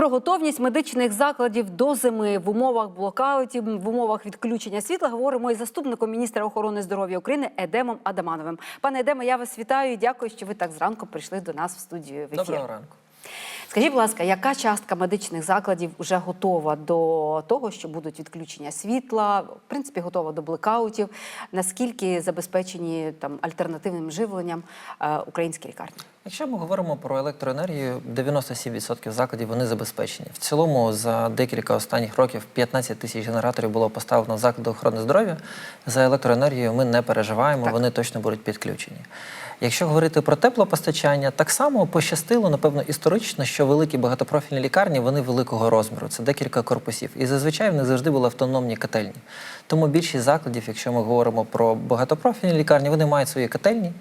Про готовність медичних закладів до зими в умовах блокаутів, в умовах відключення світла говоримо із заступником міністра охорони здоров'я України Едемом Адамановим. Пане Едеме, я вас вітаю і дякую, що ви так зранку прийшли до нас в студію. В ефір. Доброго ранку. Скажіть, будь ласка, яка частка медичних закладів вже готова до того, що будуть відключення світла? В принципі, готова до блекаутів. Наскільки забезпечені там альтернативним живленням е, українські лікарні? Якщо ми говоримо про електроенергію, 97% закладів вони забезпечені. В цілому за декілька останніх років 15 тисяч генераторів було поставлено в заклади охорони здоров'я. За електроенергію ми не переживаємо, Так. вони точно будуть підключені. Якщо говорити про теплопостачання, так само пощастило, напевно, історично, що великі багатопрофільні лікарні вони великого розміру. Це декілька корпусів. І зазвичай в них завжди були автономні котельні. Тому більшість закладів, якщо ми говоримо про багатопрофільні лікарні, вони мають свої котельні.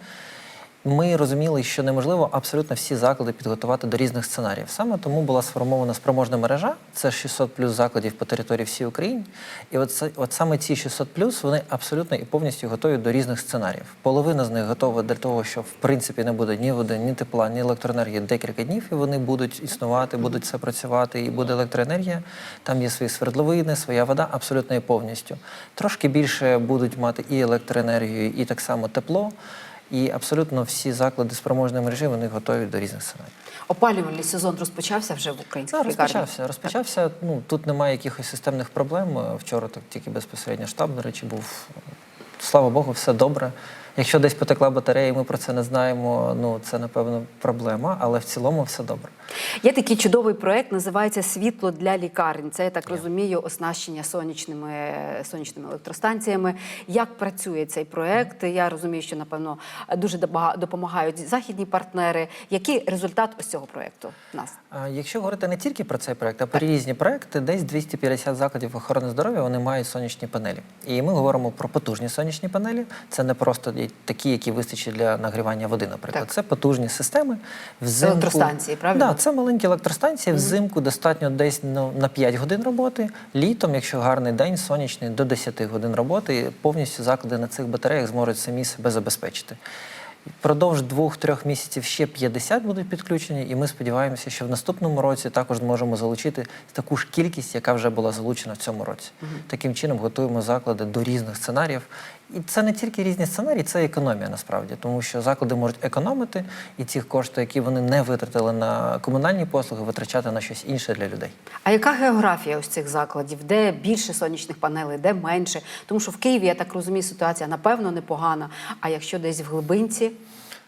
Ми розуміли, що неможливо абсолютно всі заклади підготувати до різних сценаріїв. Саме тому була сформована спроможна мережа, це 600 плюс закладів по території всієї України. І от, от саме ці 600 плюс вони абсолютно і повністю готові до різних сценаріїв. Половина з них готова для того, що в принципі не буде ні води, ні тепла, ні електроенергії декілька днів, і вони будуть існувати, будуть все працювати, і буде електроенергія. Там є свої свердловини, своя вода, абсолютно і повністю. Трошки більше будуть мати і електроенергію, і так само тепло. І абсолютно всі заклади спроможної мережі вони готові до різних сценаріїв. Опалювальний сезон розпочався вже в українських Так, лікарнях? розпочався. Розпочався. Ну тут немає якихось системних проблем. Вчора так тільки безпосередньо штаб, до речі, був. Слава Богу, все добре. Якщо десь потекла батарея, і ми про це не знаємо. Ну це напевно проблема, але в цілому все добре. Є такий чудовий проект, називається Світло для лікарень. Це я так розумію, оснащення сонячними сонячними електростанціями. Як працює цей проект? Я розумію, що напевно дуже допомагають західні партнери. Який результат ось цього проекту в нас? Якщо говорити не тільки про цей проект, а про різні проекти, десь 250 закладів охорони здоров'я вони мають сонячні панелі. І ми говоримо про потужні сонячні панелі. Це не просто є такі, які вистачать для нагрівання води, наприклад. Так. Це потужні системи. Взимку... Електростанції, правильно? Да, це маленькі електростанції. Взимку достатньо десь ну, на 5 годин роботи. Літом, якщо гарний день, сонячний, до 10 годин роботи. Повністю заклади на цих батареях зможуть самі себе забезпечити. Впродовж двох-трьох місяців ще 50 будуть підключені, і ми сподіваємося, що в наступному році також зможемо залучити таку ж кількість, яка вже була залучена в цьому році. Таким чином готуємо заклади до різних сценаріїв. І це не тільки різні сценарії, це економія насправді, тому що заклади можуть економити і ці кошти, які вони не витратили на комунальні послуги, витрачати на щось інше для людей. А яка географія ось цих закладів? Де більше сонячних панелей, де менше? Тому що в Києві, я так розумію, ситуація напевно непогана. А якщо десь в глибинці,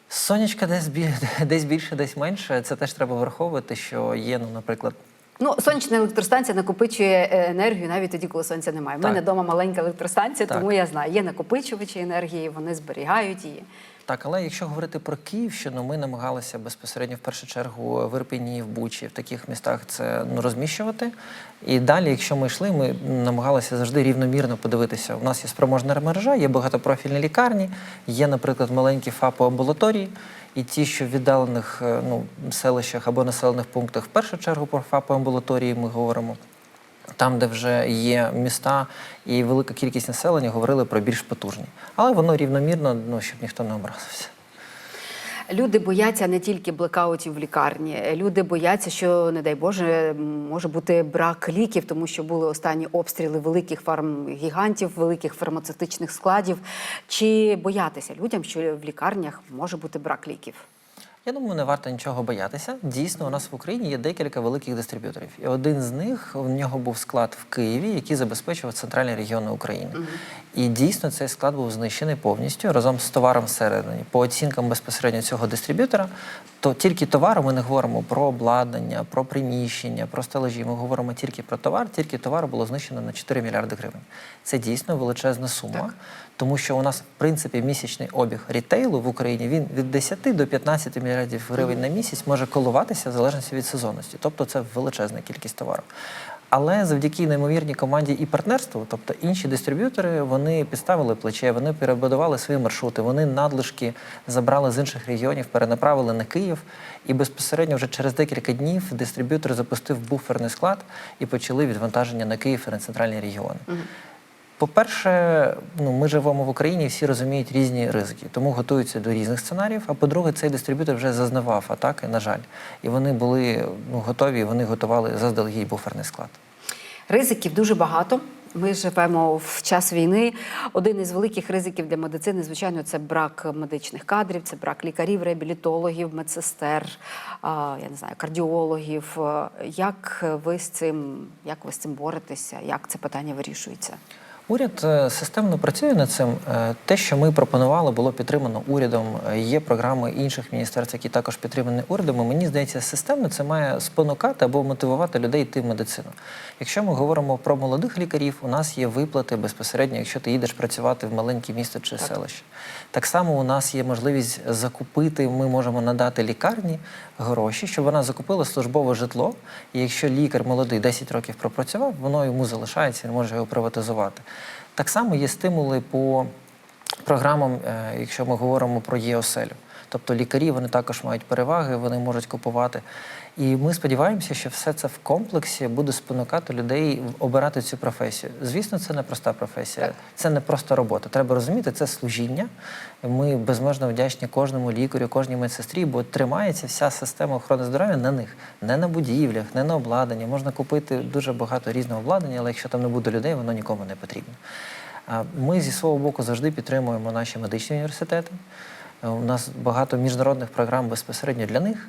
Сонячка десь бі- десь більше, десь менше. Це теж треба враховувати, що є, ну, наприклад, Ну, сонячна електростанція накопичує е, енергію навіть тоді, коли сонця немає. У мене вдома маленька електростанція, тому я знаю, є накопичувачі енергії, вони зберігають її. Так, але якщо говорити про Київщину, ми намагалися безпосередньо в першу чергу в Ірпені, в Бучі, в таких містах це ну, розміщувати. І далі, якщо ми йшли, ми намагалися завжди рівномірно подивитися. У нас є спроможна мережа, є багатопрофільні лікарні, є, наприклад, маленькі ФАПи амбулаторії. І ті, що в віддалених е, ну, селищах або населених пунктах, в першу чергу про ФАПи амбулаторії ми говоримо. Там, де вже є міста і велика кількість населення, говорили про більш потужні. Але воно рівномірно, ну, щоб ніхто не образився. Люди бояться не тільки блекаутів в лікарні. Люди бояться, що, не дай Боже, може бути брак ліків, тому що були останні обстріли великих фармгігантів, великих фармацевтичних складів. Чи боятися людям, що в лікарнях може бути брак ліків? Я думаю, не варто нічого боятися. Дійсно, у нас в Україні є декілька великих дистриб'юторів. І один з них у нього був склад в Києві, який забезпечував центральні регіони України. І дійсно цей склад був знищений повністю разом з товаром всередині. По оцінкам безпосередньо цього дистриб'ютора, то тільки товар ми не говоримо про обладнання, про приміщення, про стелажі. Ми говоримо тільки про товар. Тільки товар було знищено на 4 мільярди гривень. Це дійсно величезна сума. Так. Тому що у нас, в принципі, місячний обіг рітейлу в Україні він від 10 до 15 мільярдів гривень на місяць може коливатися в залежності від сезонності. Тобто це величезна кількість товару. Але завдяки неймовірній команді і партнерству, тобто інші дистриб'ютори, вони підставили плече, вони перебудували свої маршрути, вони надлишки забрали з інших регіонів, перенаправили на Київ. І безпосередньо вже через декілька днів дистриб'ютор запустив буферний склад і почали відвантаження на Київ і на центральні регіони. По-перше, ну, ми живемо в Україні, всі розуміють різні ризики, тому готуються до різних сценаріїв. А по-друге, цей дистриб'ютор вже зазнавав атаки, на жаль. І вони були ну, готові, вони готували заздалегідь буферний склад. Ризиків дуже багато. Ми живемо в час війни. Один із великих ризиків для медицини, звичайно, це брак медичних кадрів, це брак лікарів, реабілітологів, медсестер, я не знаю, кардіологів. Як ви з цим, як ви з цим боретеся? Як це питання вирішується? Уряд е, системно працює над цим. Е, Те, що ми пропонували, було підтримано урядом. Е, Є програми інших міністерств, які також підтримані урядом. І Мені здається, системно це має спонукати або мотивувати людей йти в медицину. Якщо ми говоримо про молодих лікарів, у нас є виплати безпосередньо, якщо ти їдеш працювати в маленьке місто чи селище. Так само у нас є можливість закупити. Ми можемо надати лікарні гроші, щоб вона закупила службове житло. І якщо лікар молодий 10 років пропрацював, воно йому залишається, він може його приватизувати. Так само є стимули по програмам, е, якщо ми говоримо про ЄОСЕЛю. Тобто лікарі вони також мають переваги, вони можуть купувати. І ми сподіваємося, що все це в комплексі буде спонукати людей обирати цю професію. Звісно, це не проста професія, це не просто робота. Треба розуміти, це служіння. Ми безмежно вдячні кожному лікарю, кожній медсестрі, бо тримається вся система охорони здоров'я на них, не на будівлях, не на обладнанні. Можна купити дуже багато різного обладнання, але якщо там не буде людей, воно нікому не потрібно. Ми зі свого боку завжди підтримуємо наші медичні університети. Е, У нас багато міжнародних програм безпосередньо для них.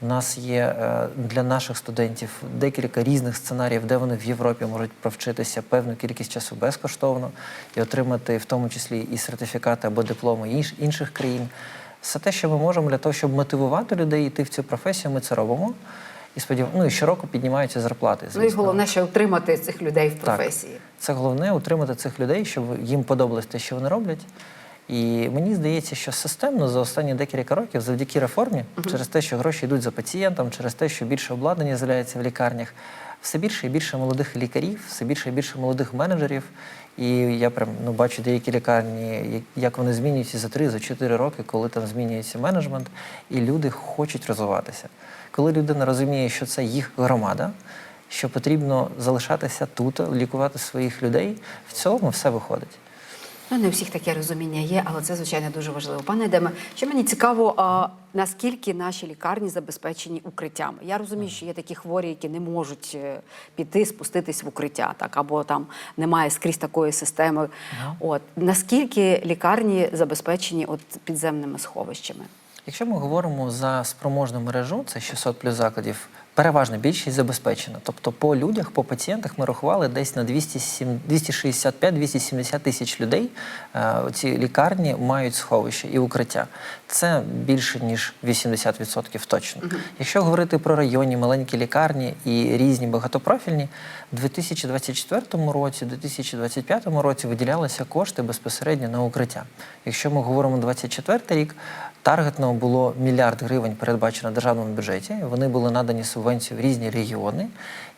У нас є е, для наших студентів декілька різних сценаріїв, де вони в Європі можуть провчитися певну кількість часу безкоштовно і отримати в тому числі і сертифікати або дипломи інших країн. Все те, що ми можемо для того, щоб мотивувати людей йти в цю професію, ми це робимо. І сподів... ну, і щороку піднімаються зарплати. Ну і головне, ще утримати цих людей в Так. професії. Це головне утримати цих людей, щоб їм подобалось те, що вони роблять. І мені здається, що системно за останні декілька років, завдяки реформі, через те, що гроші йдуть за пацієнтом, через те, що більше обладнання з'являється в лікарнях, все більше і більше молодих лікарів, все більше і більше молодих менеджерів. І я прям ну, бачу деякі лікарні, як- вони змінюються за 3-4 роки, коли там змінюється менеджмент, і люди хочуть розвиватися. Коли людина розуміє, що це їх громада, що потрібно залишатися тут, лікувати своїх людей, в цілому все виходить. Ну, не у всіх таке розуміння є, але це звичайно дуже важливо. Пане Едеме, що мені цікаво, а, наскільки наші лікарні забезпечені укриттями? Я розумію, що є такі хворі, які не можуть е, піти, спуститись в укриття, так або там немає скрізь такої системи. От наскільки лікарні забезпечені от підземними сховищами? Якщо ми говоримо за спроможну мережу, це 600 плюс закладів, переважна більшість забезпечена. Тобто по людях, по пацієнтах ми рахували десь на 265-270 тисяч людей. е, Ці лікарні мають сховище і укриття. Це більше ніж 80% точно. Якщо говорити про районні маленькі лікарні і різні багатопрофільні, в 2024 році, 2025 році виділялися кошти безпосередньо на укриття. Якщо ми говоримо 2024 рік, таргетно було мільярд гривень передбачено в державному бюджеті. Вони були надані субвенції в різні регіони,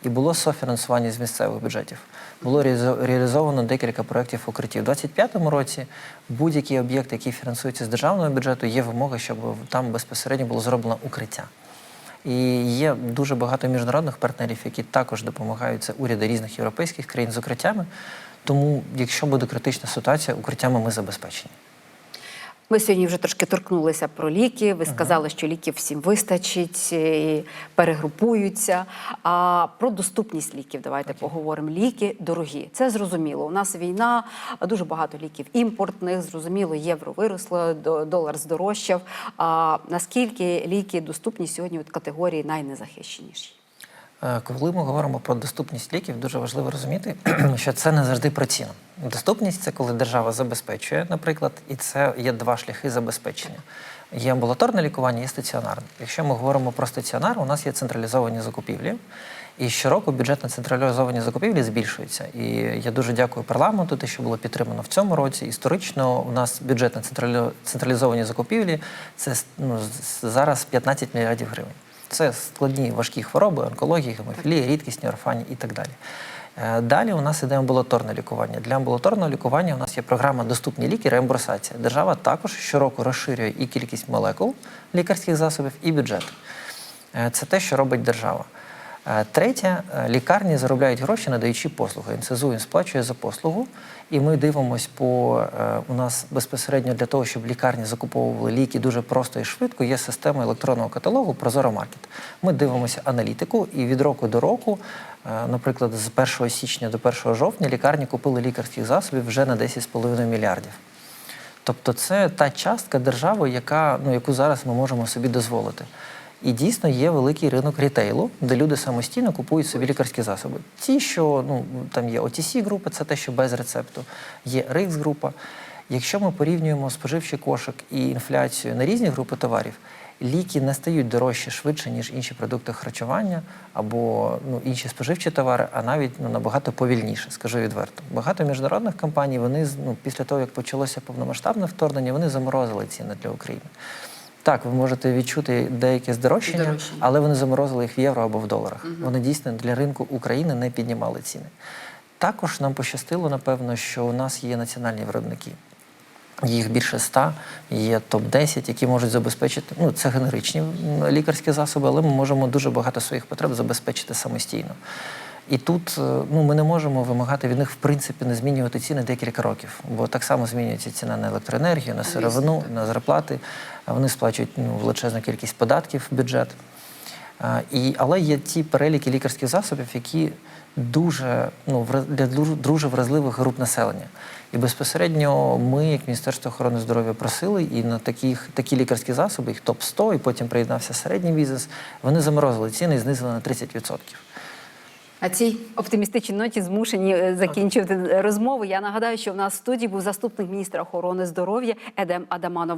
і було софінансування з місцевих бюджетів. Було реалізовано декілька проєктів укриттів. У 2025 році будь-який об'єкт, який фінансується з державного бюджету, є вимога, щоб там безпосередньо було зроблено укриття. І є дуже багато міжнародних партнерів, які також допомагають це уряди різних європейських країн з укриттями. Тому, якщо буде критична ситуація, укриттями ми забезпечені. Ми сьогодні вже трошки торкнулися про ліки. Ви сказали, що ліків всім вистачить, і перегрупуються. А про доступність ліків давайте поговоримо. Ліки дорогі. Це зрозуміло. У нас війна, дуже багато ліків імпортних. Зрозуміло, євро виросло, до- долар здорожчав. А наскільки ліки доступні сьогодні від категорії найнезахищеніші? Е, Коли ми говоримо про доступність ліків, дуже важливо розуміти, що це не завжди про ціну. Доступність це коли держава забезпечує, наприклад, і це є два шляхи забезпечення. Є амбулаторне лікування, є стаціонарне. Якщо ми говоримо про стаціонар, у нас є централізовані закупівлі. І щороку бюджет на централізовані закупівлі збільшується. І я дуже дякую парламенту, те, що було підтримано в цьому році. Історично у нас бюджет на централі- централізовані закупівлі це ну, зараз 15 мільярдів гривень. Це складні важкі хвороби, онкології, гемофілія, рідкісні орфані і так далі. Е, Далі у нас іде амбулаторне лікування. Для амбулаторного лікування у нас є програма Доступні ліки, реімбурсація. Держава також щороку розширює і кількість молекул лікарських засобів, і бюджет. Е, Це те, що робить держава. Третє, е, лікарні заробляють гроші, надаючи послуги. НСЗУ їм сплачує за послугу, і ми дивимося по е, у нас безпосередньо для того, щоб лікарні закуповували ліки дуже просто і швидко. Є система електронного каталогу Прозоро Маркет. Ми дивимося аналітику, і від року до року, е, наприклад, з 1 січня до 1 жовтня лікарні купили лікарських засобів вже на 10,5 мільярдів. Тобто це та частка держави, яка, ну, яку зараз ми можемо собі дозволити. І дійсно є великий ринок рітейлу, де люди самостійно купують собі лікарські засоби. Ті, що ну, там є otc групи це те, що без рецепту, є RX-група. Якщо ми порівнюємо споживчий кошик і інфляцію на різні групи товарів, ліки не стають дорожче швидше, ніж інші продукти харчування або ну, інші споживчі товари, а навіть ну, набагато повільніше, скажу відверто. Багато міжнародних компаній вони ну, після того, як почалося повномасштабне вторгнення, вони заморозили ціни для України. Так, ви можете відчути деяке здорожчання, Здорожчання. але вони заморозили їх в євро або в доларах. Вони дійсно для ринку України не піднімали ціни. Також нам пощастило, напевно, що у нас є національні виробники. Їх більше ста, є топ-10, які можуть забезпечити. Ну, це генеричні лікарські засоби, але ми можемо дуже багато своїх потреб забезпечити самостійно. І тут е, ну, ми не можемо вимагати від них, в принципі, не змінювати ціни декілька років, бо так само змінюється ціна на електроенергію, на сировину, на зарплати. Вони сплачують ну, величезну кількість податків в бюджет. І, але є ті переліки лікарських засобів, які дуже ну, для дуже, вразливих груп населення. І безпосередньо ми, як Міністерство охорони здоров'я, просили і на таких, такі лікарські засоби, їх топ-100, і потім приєднався середній бізнес, вони заморозили ціни і знизили на 30%. На цій оптимістичній ноті змушені е, закінчувати розмову. Я нагадаю, що в нас в студії був заступник міністра охорони здоров'я Едем Адаманов.